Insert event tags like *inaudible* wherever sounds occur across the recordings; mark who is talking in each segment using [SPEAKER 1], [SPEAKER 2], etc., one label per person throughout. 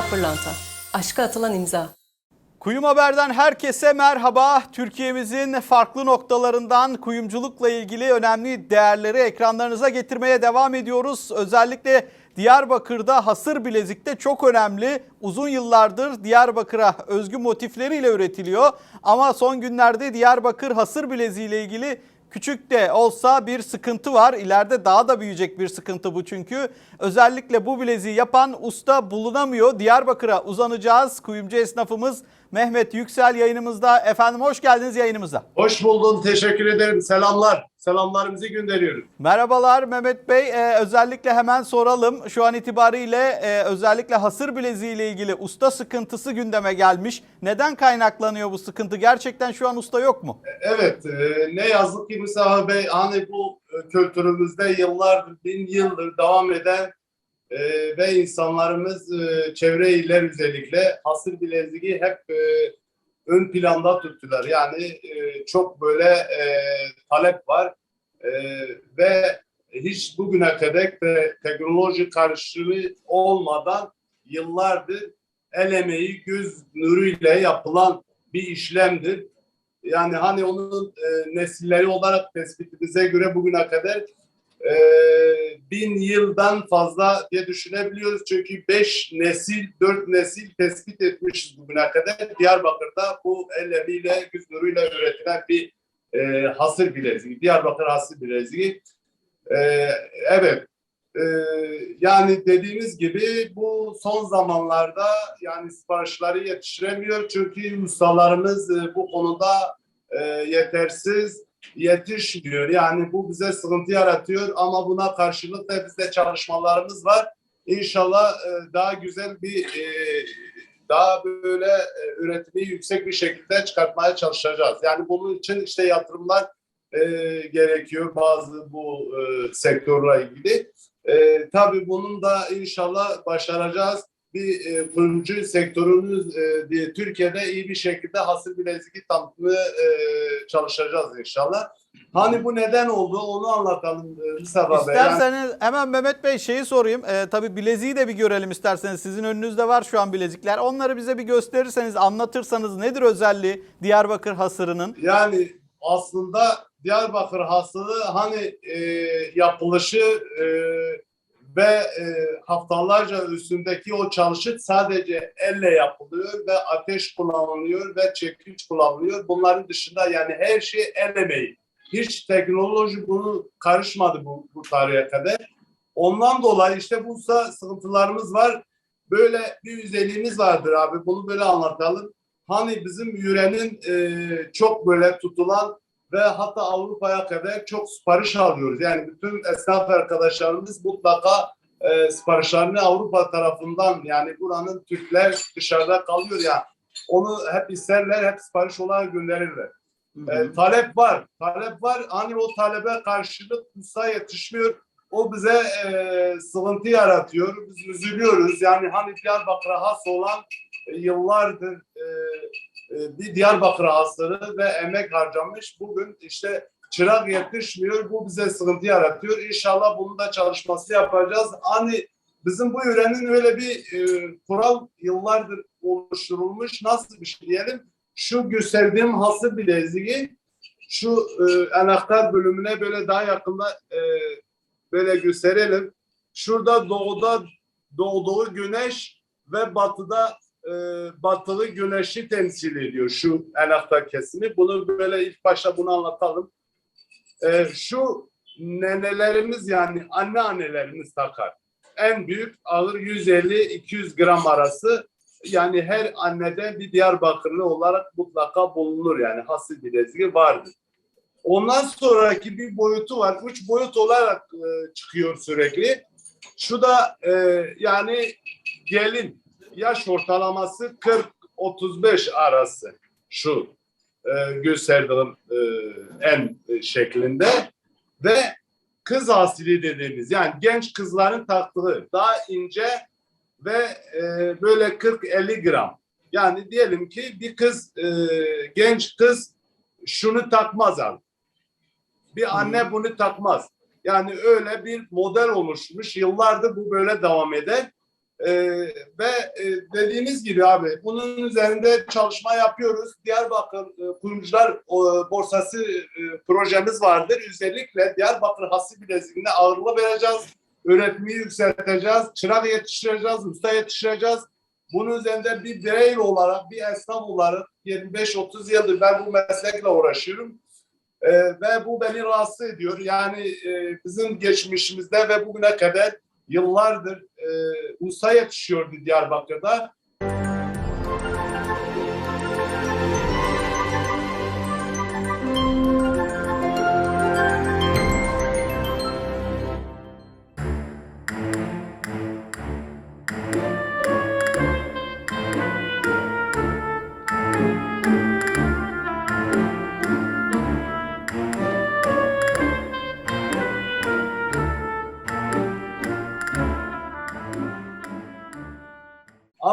[SPEAKER 1] Sina Pırlanta. Aşka atılan imza.
[SPEAKER 2] Kuyum Haber'den herkese merhaba. Türkiye'mizin farklı noktalarından kuyumculukla ilgili önemli değerleri ekranlarınıza getirmeye devam ediyoruz. Özellikle Diyarbakır'da hasır bilezikte çok önemli. Uzun yıllardır Diyarbakır'a özgü motifleriyle üretiliyor. Ama son günlerde Diyarbakır hasır bileziği ile ilgili Küçük de olsa bir sıkıntı var. İleride daha da büyüyecek bir sıkıntı bu çünkü. Özellikle bu bileziği yapan usta bulunamıyor. Diyarbakır'a uzanacağız. Kuyumcu esnafımız Mehmet Yüksel yayınımızda. Efendim hoş geldiniz yayınımıza.
[SPEAKER 3] Hoş buldum. Teşekkür ederim. Selamlar. Selamlarımızı gönderiyoruz.
[SPEAKER 2] Merhabalar Mehmet Bey. Ee, özellikle hemen soralım. Şu an itibariyle e, özellikle hasır bileziği ile ilgili usta sıkıntısı gündeme gelmiş. Neden kaynaklanıyor bu sıkıntı? Gerçekten şu an usta yok mu?
[SPEAKER 3] Evet, e, ne yazık ki Mustafa Bey hani bu e, kültürümüzde yıllardır, bin yıldır devam eden e, ve insanlarımız e, çevre iller özellikle hasır bileziği hep e, ön planda tuttular. Yani e, çok böyle e, talep var E, ve hiç bugüne kadar de teknoloji karşılığı olmadan yıllardır el emeği göz nuruyla yapılan bir işlemdir. Yani hani onun e, nesilleri olarak tespitimize göre bugüne kadar e, bin yıldan fazla diye düşünebiliyoruz. Çünkü beş nesil, dört nesil tespit etmişiz bugüne kadar. Diyarbakır'da bu el emeğiyle, güz nuruyla üretilen bir e, hasır bileziği. Diyarbakır hasır bileziği. E, evet. E, yani dediğimiz gibi bu son zamanlarda yani siparişleri yetiştiremiyor. Çünkü ustalarımız e, bu konuda e, yetersiz yetişmiyor. Yani bu bize sıkıntı yaratıyor ama buna karşılık da bizde çalışmalarımız var. İnşallah e, daha güzel bir e, daha böyle e, üretimi yüksek bir şekilde çıkartmaya çalışacağız. Yani bunun için işte yatırımlar gerekiyor bazı bu e, sektörle ilgili. E, tabii bunun da inşallah başaracağız. Bir e, kuyumcu sektörümüz e, diye Türkiye'de iyi bir şekilde hasır bileziği tanıtmaya e, çalışacağız inşallah. Hani bu neden oldu onu anlatalım e, Mustafa Bey.
[SPEAKER 2] İsterseniz hemen Mehmet Bey şeyi sorayım. Ee, tabii bileziği de bir görelim isterseniz. Sizin önünüzde var şu an bilezikler. Onları bize bir gösterirseniz, anlatırsanız nedir özelliği Diyarbakır hasırının?
[SPEAKER 3] Yani aslında Diyarbakır hastalığı hani e, yapılışı e, ve e, haftalarca üstündeki o çalışıt sadece elle yapılıyor ve ateş kullanılıyor ve çekiç kullanılıyor. Bunların dışında yani her şey el emeği. Hiç teknoloji bunu karışmadı bu, bu tarihe kadar. Ondan dolayı işte bu sıkıntılarımız var. Böyle bir özelliğimiz vardır abi. Bunu böyle anlatalım. Hani bizim yürenin e, çok böyle tutulan ve hatta Avrupa'ya kadar çok sipariş alıyoruz. Yani bütün esnaf arkadaşlarımız mutlaka e, siparişlerini Avrupa tarafından yani buranın Türkler dışarıda kalıyor ya onu hep isterler, hep sipariş olarak gönderirler. E, talep var, talep var. Hani o talebe karşılık usta yetişmiyor. O bize e, sıkıntı yaratıyor. Biz üzülüyoruz. Yani hani Diyarbakır'a has olan e, yıllardır e, e, Diyarbakır hastalığı ve emek harcamış. Bugün işte çırak yetişmiyor. Bu bize sıkıntı yaratıyor. İnşallah bunun da çalışması yapacağız. Hani bizim bu yörenin öyle bir e, kural yıllardır oluşturulmuş. Nasıl bir şey diyelim? Şu gösterdiğim hasır bileziği şu e, anahtar bölümüne böyle daha yakında e, böyle gösterelim. Şurada doğuda doğduğu güneş ve batıda e, batılı güneşi temsil ediyor şu anahtar kesimi. Bunu böyle ilk başta bunu anlatalım. E, şu nenelerimiz yani anneannelerimiz takar. En büyük ağır 150-200 gram arası. Yani her annede bir Diyarbakırlı olarak mutlaka bulunur yani hasil bileziği vardır. Ondan sonraki bir boyutu var. Üç boyut olarak e, çıkıyor sürekli. Şu da e, yani gelin yaş ortalaması 40-35 arası şu e, gösterdiğim e, en e, şeklinde ve kız asili dediğimiz yani genç kızların taktığı daha ince ve e, böyle 40-50 gram. Yani diyelim ki bir kız e, genç kız şunu takmaz abi. Bir anne bunu takmaz. Yani öyle bir model oluşmuş. Yıllardır bu böyle devam eder. Ee, ve e, dediğiniz gibi abi bunun üzerinde çalışma yapıyoruz. Diyarbakır e, Kuyumcular e, Borsası e, projemiz vardır. Özellikle Diyarbakır hası bileziğine ağırlığı vereceğiz. Üretimi yükselteceğiz. Çırak yetiştireceğiz, usta yetiştireceğiz. Bunun üzerinde bir birey olarak, bir esnaf olarak 25-30 yıldır ben bu meslekle uğraşıyorum. Ee, ve bu beni rahatsız ediyor. Yani e, bizim geçmişimizde ve bugüne kadar yıllardır e, usta yetişiyordu Diyarbakır'da.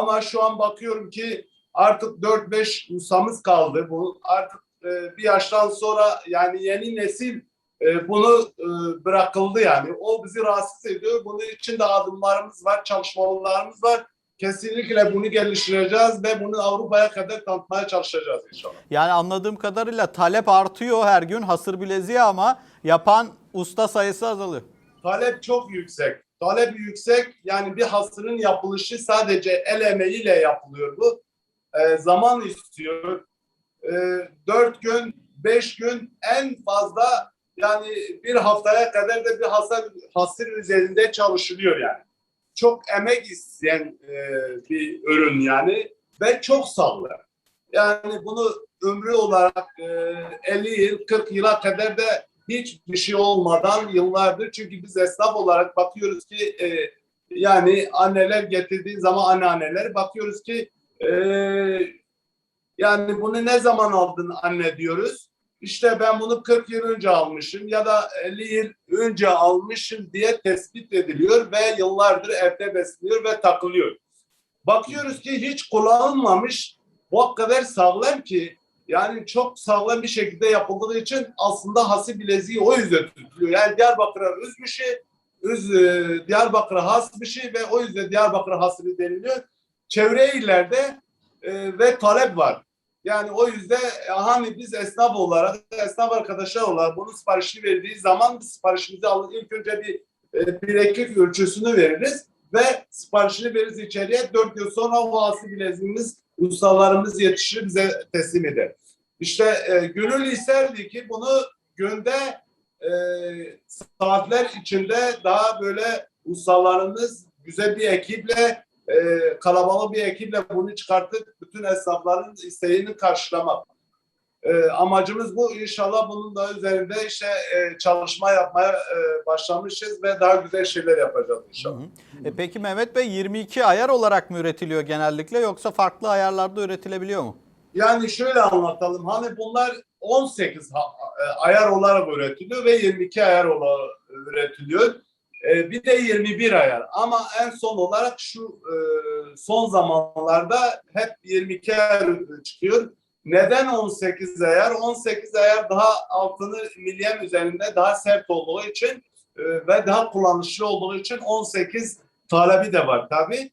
[SPEAKER 3] Ama şu an bakıyorum ki artık 4-5 ustamız kaldı. Bu artık e, bir yaştan sonra yani yeni nesil e, bunu e, bırakıldı yani. O bizi rahatsız ediyor. Bunun için de adımlarımız var, çalışmalarımız var. Kesinlikle bunu geliştireceğiz ve bunu Avrupa'ya kadar tanıtmaya çalışacağız inşallah.
[SPEAKER 2] Yani anladığım kadarıyla talep artıyor her gün hasır bileziği ama yapan usta sayısı azalıyor.
[SPEAKER 3] Talep çok yüksek. Talep yüksek yani bir hasırın yapılışı sadece el emeğiyle yapılıyor bu. Ee, zaman istiyor. Ee, dört gün, beş gün en fazla yani bir haftaya kadar da bir hasır, hasır üzerinde çalışılıyor yani. Çok emek isteyen e, bir ürün yani ve çok sağlıklı. Yani bunu ömrü olarak e, 50 yıl, 40 yıla kadar da hiçbir şey olmadan yıllardır çünkü biz esnaf olarak bakıyoruz ki e, yani anneler getirdiği zaman anneanneler bakıyoruz ki e, yani bunu ne zaman aldın anne diyoruz. İşte ben bunu 40 yıl önce almışım ya da 50 yıl önce almışım diye tespit ediliyor ve yıllardır evde besliyor ve takılıyor. Bakıyoruz ki hiç kullanılmamış o kadar sağlam ki yani çok sağlam bir şekilde yapıldığı için aslında hası bileziği o yüzden tutuluyor. Yani Diyarbakır'a öz bir şey, öz, e, Diyarbakır'a has bir şey ve o yüzden Diyarbakır hasırı deniliyor. Çevre illerde e, ve talep var. Yani o yüzden e, hani biz esnaf olarak, esnaf arkadaşlar olarak bunun siparişini verdiği zaman siparişimizi alır. İlk önce bir e, bileklik ölçüsünü veririz ve siparişini veririz içeriye. Dört yıl sonra o hası bileziğimiz ustalarımız yetişir bize teslim eder. İşte e, gönül isterdi ki bunu günde e, saatler içinde daha böyle ustalarımız güzel bir ekiple e, kalabalık bir ekiple bunu çıkartıp bütün esnafların isteğini karşılamak. E, amacımız bu. İnşallah bunun da üzerinde işte e, çalışma yapmaya e, başlamışız ve daha güzel şeyler yapacağız inşallah.
[SPEAKER 2] E peki Mehmet Bey 22 ayar olarak mı üretiliyor genellikle yoksa farklı ayarlarda üretilebiliyor mu?
[SPEAKER 3] Yani şöyle anlatalım. Hani bunlar 18 ha- e, ayar olarak üretiliyor ve 22 ayar olarak üretiliyor. E, bir de 21 ayar. Ama en son olarak şu e, son zamanlarda hep 22 ayar çıkıyor. Neden 18 ayar? 18 ayar daha altını milyen üzerinde daha sert olduğu için e, ve daha kullanışlı olduğu için 18 talebi de var tabii.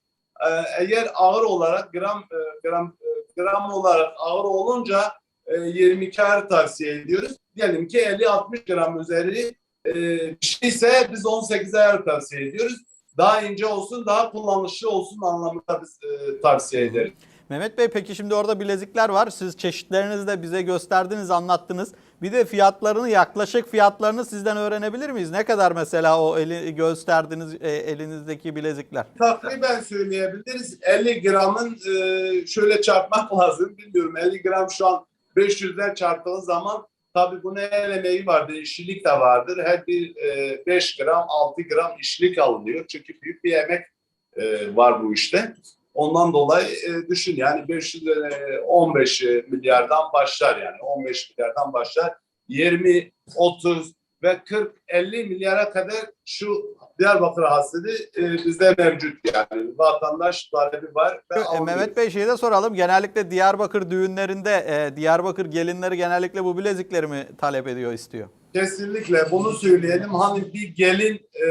[SPEAKER 3] E, eğer ağır olarak gram e, gram gram olarak ağır olunca e, 22 ayar tavsiye ediyoruz. Diyelim ki 50-60 gram üzeri e, bir şeyse biz 18 ayar tavsiye ediyoruz. Daha ince olsun, daha kullanışlı olsun anlamında biz tavsiye ederiz.
[SPEAKER 2] Mehmet Bey peki şimdi orada bilezikler var. Siz çeşitlerinizi de bize gösterdiniz, anlattınız. Bir de fiyatlarını, yaklaşık fiyatlarını sizden öğrenebilir miyiz? Ne kadar mesela o eli, gösterdiğiniz e, elinizdeki bilezikler?
[SPEAKER 3] Takriben söyleyebiliriz. 50 gramın e, şöyle çarpmak *laughs* lazım. Bilmiyorum 50 gram şu an 500'den çarptığı zaman tabii bunun el emeği vardır, işçilik de vardır. Her bir e, 5 gram, 6 gram işçilik alınıyor. Çünkü büyük bir emek e, var bu işte. Ondan dolayı e, düşün yani 500 e, 15 milyardan başlar yani 15 milyardan başlar. 20, 30 ve 40, 50 milyara kadar şu Diyarbakır hasılı e, bizde mevcut yani. Vatandaş talebi var. Ve
[SPEAKER 2] E. Mehmet Bey şeyi de soralım. Genellikle Diyarbakır düğünlerinde e, Diyarbakır gelinleri genellikle bu bilezikleri mi talep ediyor, istiyor?
[SPEAKER 3] Kesinlikle bunu söyleyelim. Hani bir gelin e,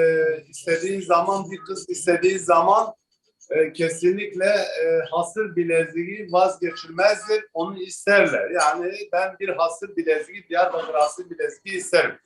[SPEAKER 3] istediği zaman, bir kız istediği zaman e, kesinlikle e, hasır bileziği vazgeçilmezdir. Onu isterler. Yani ben bir hasır bileziği, Diyarbakır hasır bileziği isterim.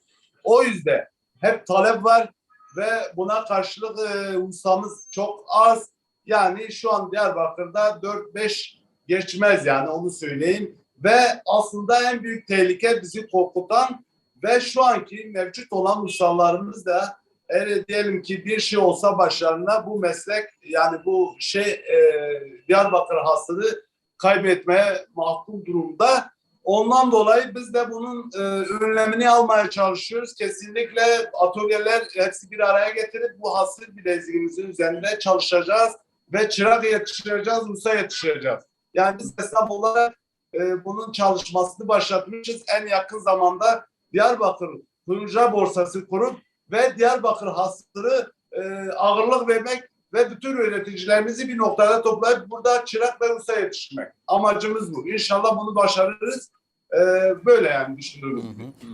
[SPEAKER 3] O yüzden hep talep var ve buna karşılık e, ustamız çok az. Yani şu an Diyarbakır'da 4-5 geçmez yani onu söyleyeyim. Ve aslında en büyük tehlike bizi korkutan ve şu anki mevcut olan ustalarımız da eğer diyelim ki bir şey olsa başlarına bu meslek yani bu şey e, Diyarbakır hasını kaybetmeye mahkum durumda. Ondan dolayı biz de bunun e, önlemini almaya çalışıyoruz. Kesinlikle atölyeler hepsi bir araya getirip bu hasır bileziğimizin üzerinde çalışacağız ve çırak yetiştireceğiz, usta yetiştireceğiz. Yani biz esnaf olarak e, bunun çalışmasını başlatmışız. En yakın zamanda Diyarbakır Hınca borsası kurup ve Diyarbakır hasırı e, ağırlık vermek ve bütün üreticilerimizi bir noktada toplayıp burada çırak ve usta yetiştirmek. Amacımız bu. İnşallah bunu başarırız. E, böyle yani düşünüyoruz.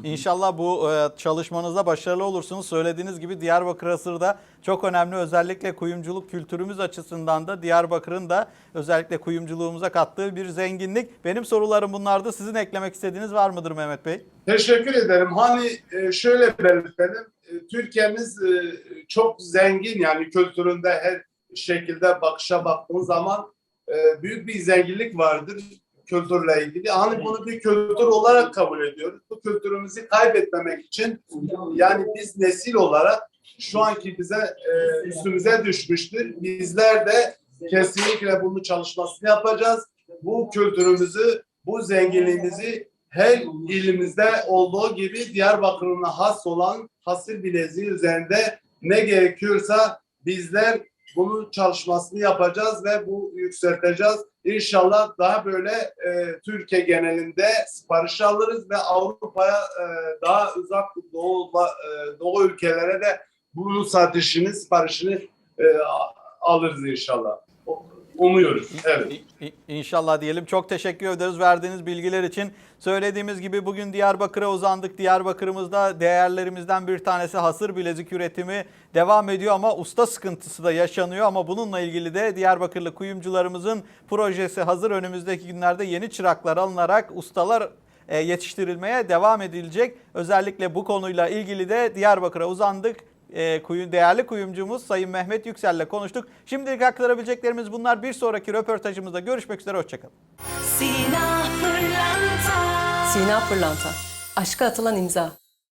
[SPEAKER 2] İnşallah bu e, çalışmanızda başarılı olursunuz. Söylediğiniz gibi Diyarbakır Hasır'da çok önemli özellikle kuyumculuk kültürümüz açısından da Diyarbakır'ın da özellikle kuyumculuğumuza kattığı bir zenginlik. Benim sorularım bunlardı. Sizin eklemek istediğiniz var mıdır Mehmet Bey?
[SPEAKER 3] Teşekkür ederim. Hani e, şöyle belirtelim. E, Türkiye'miz çok zengin yani kültüründe her şekilde bakışa baktığın zaman büyük bir zenginlik vardır kültürle ilgili. Hani bunu bir kültür olarak kabul ediyoruz. Bu kültürümüzü kaybetmemek için yani biz nesil olarak şu anki bize e, üstümüze düşmüştür. Bizler de kesinlikle bunun çalışmasını yapacağız. Bu kültürümüzü, bu zenginliğimizi her ilimizde olduğu gibi Diyarbakır'ın has olan hasır bileziği üzerinde ne gerekiyorsa bizler bunun çalışmasını yapacağız ve bu yükselteceğiz. İnşallah daha böyle e, Türkiye genelinde sipariş alırız ve Avrupa'ya e, daha uzak doğu, e, doğu ülkelere de bunun satışını, siparişini e, alırız inşallah. Umuyoruz. Evet.
[SPEAKER 2] İnşallah diyelim. Çok teşekkür ederiz verdiğiniz bilgiler için. Söylediğimiz gibi bugün Diyarbakır'a uzandık. Diyarbakır'ımızda değerlerimizden bir tanesi hasır bilezik üretimi devam ediyor ama usta sıkıntısı da yaşanıyor. Ama bununla ilgili de Diyarbakırlı kuyumcularımızın projesi hazır. Önümüzdeki günlerde yeni çıraklar alınarak ustalar e, yetiştirilmeye devam edilecek. Özellikle bu konuyla ilgili de Diyarbakır'a uzandık. E, kuyu, değerli kuyumcumuz Sayın Mehmet Yüksel'le konuştuk. Şimdilik aktarabileceklerimiz bunlar. Bir sonraki röportajımızda görüşmek üzere. Hoşçakalın.
[SPEAKER 4] Sina Pırlanta
[SPEAKER 1] Sina Pırlanta. Aşka atılan imza.